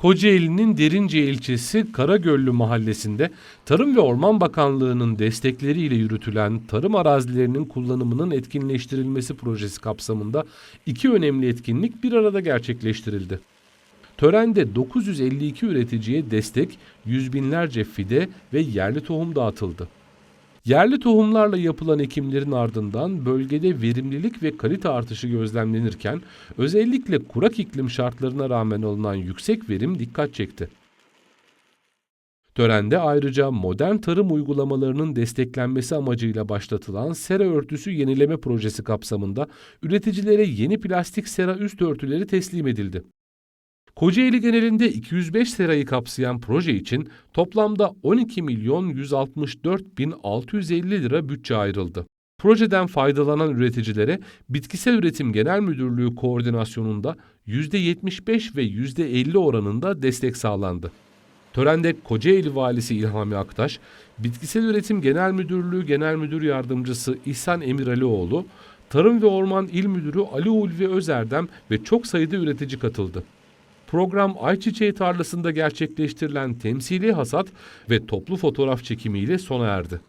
Kocaeli'nin Derince ilçesi Karagöllü mahallesinde Tarım ve Orman Bakanlığı'nın destekleriyle yürütülen tarım arazilerinin kullanımının etkinleştirilmesi projesi kapsamında iki önemli etkinlik bir arada gerçekleştirildi. Törende 952 üreticiye destek, yüz binlerce fide ve yerli tohum dağıtıldı. Yerli tohumlarla yapılan ekimlerin ardından bölgede verimlilik ve kalite artışı gözlemlenirken özellikle kurak iklim şartlarına rağmen alınan yüksek verim dikkat çekti. Törende ayrıca modern tarım uygulamalarının desteklenmesi amacıyla başlatılan sera örtüsü yenileme projesi kapsamında üreticilere yeni plastik sera üst örtüleri teslim edildi. Kocaeli genelinde 205 serayı kapsayan proje için toplamda 12 milyon 164 bin 650 lira bütçe ayrıldı. Projeden faydalanan üreticilere Bitkisel Üretim Genel Müdürlüğü koordinasyonunda %75 ve %50 oranında destek sağlandı. Törende Kocaeli Valisi İlhami Aktaş, Bitkisel Üretim Genel Müdürlüğü Genel Müdür Yardımcısı İhsan Emiralioğlu, Tarım ve Orman İl Müdürü Ali Ulvi Özerdem ve çok sayıda üretici katıldı. Program ayçiçeği tarlasında gerçekleştirilen temsili hasat ve toplu fotoğraf çekimiyle sona erdi.